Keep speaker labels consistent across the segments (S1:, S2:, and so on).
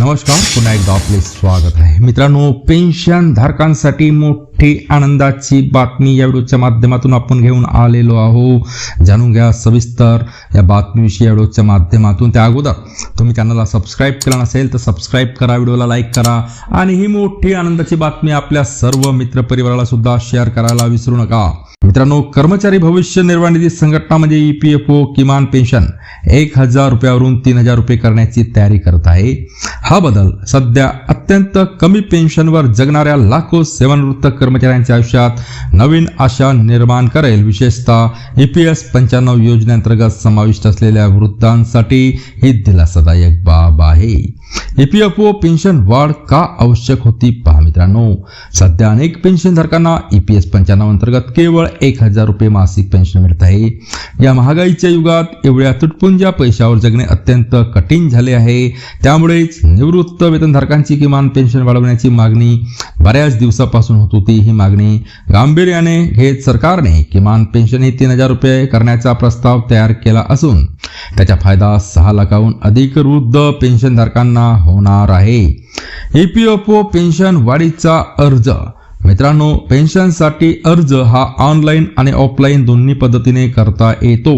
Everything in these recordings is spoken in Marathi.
S1: नमस्कार. पुन्हा एकदा आपले स्वागत आहे. मित्रांनो पेन्शन धारकांसाठी मोठ आनंदाची बातमी या व्हिडिओच्या माध्यमातून आपण घेऊन आलेलो आहो जाणून घ्या सविस्तर या बातमीविषयी या व्हिडिओच्या माध्यमातून. त्या अगोदर तुम्ही चॅनलला सबस्क्राईब केलं नसेल तर सबस्क्राईब करा व्हिडिओला लाईक करा आणि ही मोठी आनंदाची बातमी आपल्या सर्व मित्रपरिवाराला सुद्धा शेअर करायला विसरू नका. मित्रांनो कर्मचारी भविष्य निर्वाह निधी संघटना म्हणजे ई पी एफ ओ किमान पेन्शन एक हजार रुपयावरून तीन हजार रुपये करण्याची तयारी करत आहे. हा बदल सध्या अत्यंत कमी पेन्शनवर जगणाऱ्या लाखो सेवानिवृत्त कर्मचाऱ्यांच्या आयुष्यात नवीन आशा निर्माण करेल. विशेषतः ई पी एस पंच्याण्णव योजनेअंतर्गत समाविष्ट असलेल्या वृद्धांसाठी ही दिलासादायक बाब आहे. E P F O pension वाढ का आवश्यक होती पहा मित्रांनो. सध्या अनेक पेन्शनधारकांना ई पी एस पंच्याण्णव अंतर्गत केवळ एक हजार रुपये मासिक पेन्शन मिळत आहे. या महागाईच्या युगात एवढ्या तुटपुंज्या पैशावर जगणे अत्यंत कठीण झाले आहे. त्यामुळेच निवृत्त वेतनधारकांची किमान पेन्शन वाढवण्याची मागणी बऱ्याच दिवसापासून होत होती. ही मागणी गांभीर्याने घेत सरकारने किमान पेन्शन ही तीन हजार रुपये करण्याचा प्रस्ताव तयार केला असून त्याचा फायदा सहा लाखाहून अधिक वृद्ध पेन्शनधारकांना होणार आहे. E P F O pension वाढीचा अर्ज मित्रांनो पेन्शनसाठी अर्ज हा ऑनलाईन आणि ऑफलाईन दोन्ही पद्धतीने करता येतो.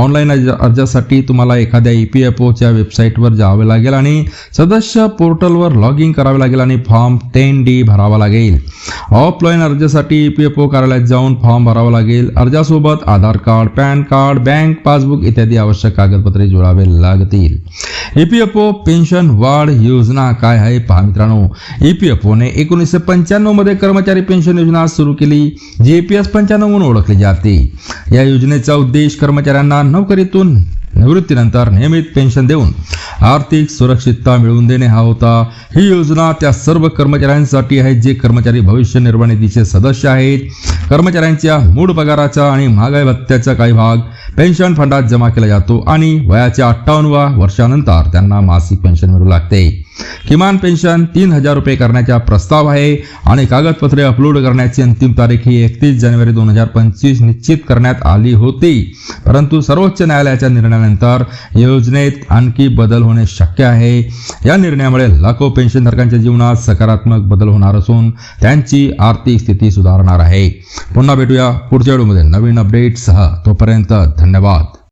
S1: ऑनलाईन अर्जासाठी तुम्हाला एखाद्या ई पी एफ ओच्या वेबसाईटवर जावे लागेल आणि सदस्य पोर्टलवर लॉग इन करावे लागेल आणि फॉर्म टेन डी भरावा लागेल. ऑफलाईन अर्जासाठी ई पी एफ ओ कार्यालयात जाऊन फॉर्म भरावा लागेल. अर्जासोबत Aadhaar card PAN card bank passbook इत्यादी आवश्यक कागदपत्रे जोडावे लागतील. E P F O pension वाढ योजना काय आहे पहा मित्रांनो. ई पी एफ ओने एकोणीसशे पंच्याण्णवमध्ये कर्मचारी पेन्शन योजना सुरू केली जी पी एस पंच्याण्णव म्हणून ओळखली जाते. या योजनेचा उद्देश कर्मचाऱ्यांना नोकरीतून निवृत्तीनंतर नियमित पेन्शन देऊन आर्थिक सुरक्षितता मिळवून देणे हा होता. ही योजना त्या सर्व कर्मचाऱ्यांसाठी आहे जे कर्मचारी भविष्य निर्वाह निधीचे सदस्य आहेत. कर्मचाऱ्यांच्या मूळ पगाराचा आणि महागाई भत्त्याचा काही भाग पेन्शन फंडात जमा केला जातो आणि वयाच्या अठ्ठावन्नव्या वर्षानंतर त्यांना मासिक पेन्शन मिळू लागते. किमान पेन्शन तीन हजार रुपये करण्याचा प्रस्ताव आहे आणि कागदपत्रे अपलोड करण्याची अंतिम तारीख ही एकतीस जानेवारी दोन हजार पंचवीस निश्चित करण्यात आली होती. परंतु सर्वोच्च न्यायालयाच्या निर्णयानंतर योजनेत आणखी बदल होणे शक्य आहे. या निर्णयामुळे लाखो पेन्शनधारकांच्या जीवनात सकारात्मक बदल होणार असून त्यांची आर्थिक स्थिती सुधारणार आहे. पुन्हा भेटूया पुढच्या व्हिडिओमध्ये. नवीन अपडेटसह तोपर्यंत धन्यवाद.